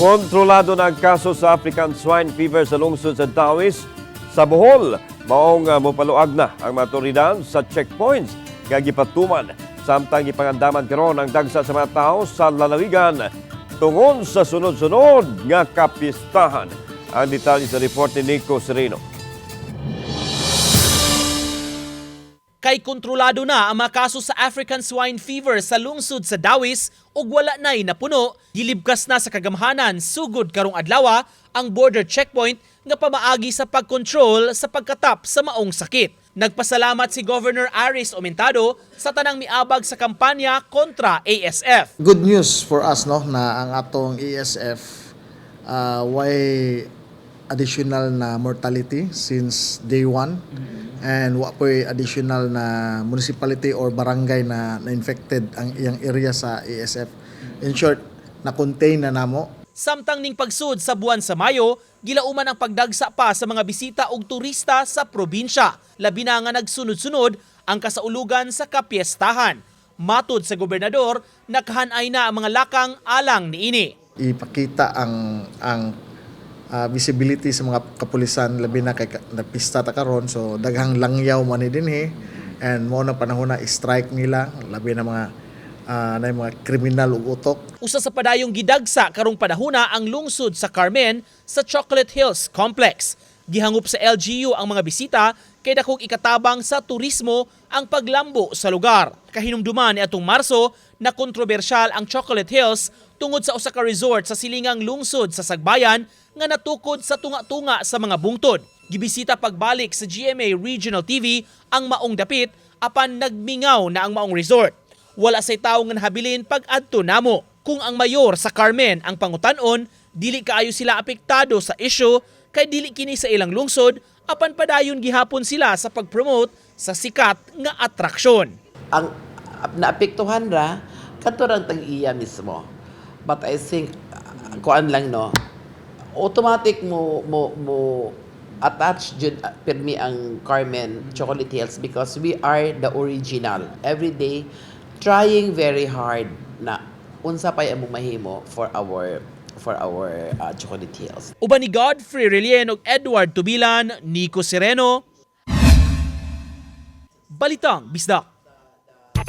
Kontrolado na ang kaso sa African swine fever sa lungsod sa Taois. Sa Bohol, maong uh, mopaluag na ang mga otoridad sa checkpoints nga gipatuman samtang gipangandaman karon ang dagsa sa mga tao sa lalawigan tungod sa sunod-sunod nga kapistahan. Ang detalye sa report ni Nico Sereno. Kay kontrolado na ang mga kaso sa African swine fever sa lungsod sa Dawis ug wala na'y napuno, gilibkas na sa kagamhanan sugod karong adlaw ang border checkpoint nga pamaagi sa pagkontrol sa pagkatap sa maong sakit. Nagpasalamat si Governor Aris Omentado sa tanang miabag sa kampanya kontra ASF. good news for us no na ang atong ESF uh, way additional na mortality since day one and wa po'y additional na municipality or barangay na, na infected ang iyang area sa ESF in short na contain na namo Samtang ning pagsud sa buwan sa Mayo, gilauman ang pagdagsa pa sa mga bisita ug turista sa probinsya. Labi na nga nagsunod-sunod ang kasaulugan sa kapiestahan. Matod sa gobernador, nakahanay na ang mga lakang alang niini. ipakita ang ang uh, visibility sa mga kapulisan labi na kay ka- na pista ta karon. So daghang langyaw man ni dinhi and mo na panahon na strike nila. Labi na mga uh, na mga kriminal ug utok. Usa sa padayong gidagsa karong panahona ang lungsod sa Carmen sa Chocolate Hills Complex. Gihangup sa LGU ang mga bisita kay dakong ikatabang sa turismo ang paglambo sa lugar. Kahinumduman ni atong Marso na kontrobersyal ang Chocolate Hills tungod sa usa ka resort sa silingang lungsod sa Sagbayan nga natukod sa tunga-tunga sa mga bungtod. Gibisita pagbalik sa GMA Regional TV ang maong dapit apan nagmingaw na ang maong resort wala say tawo nga nahabilin pag adto namo. Kung ang mayor sa Carmen ang pangutanon, dili kaayo sila apektado sa issue kay dili kini sa ilang lungsod apan padayon gihapon sila sa pag-promote sa sikat nga atraksyon. ang naapektuhan ra kadto ra tang iya mismo. But i think uh, kuan lang no? Automatic mo mo mo attach jud uh, pirmi ang Carmen Chocolate Hills because we are the original. Every day trying very hard na unsa pa among mahimo for our for our uh, Chocolate Hills Uban ni Godfrey Relien ug Edward Tubilan, Nico Sereno. Balitang Bisdak.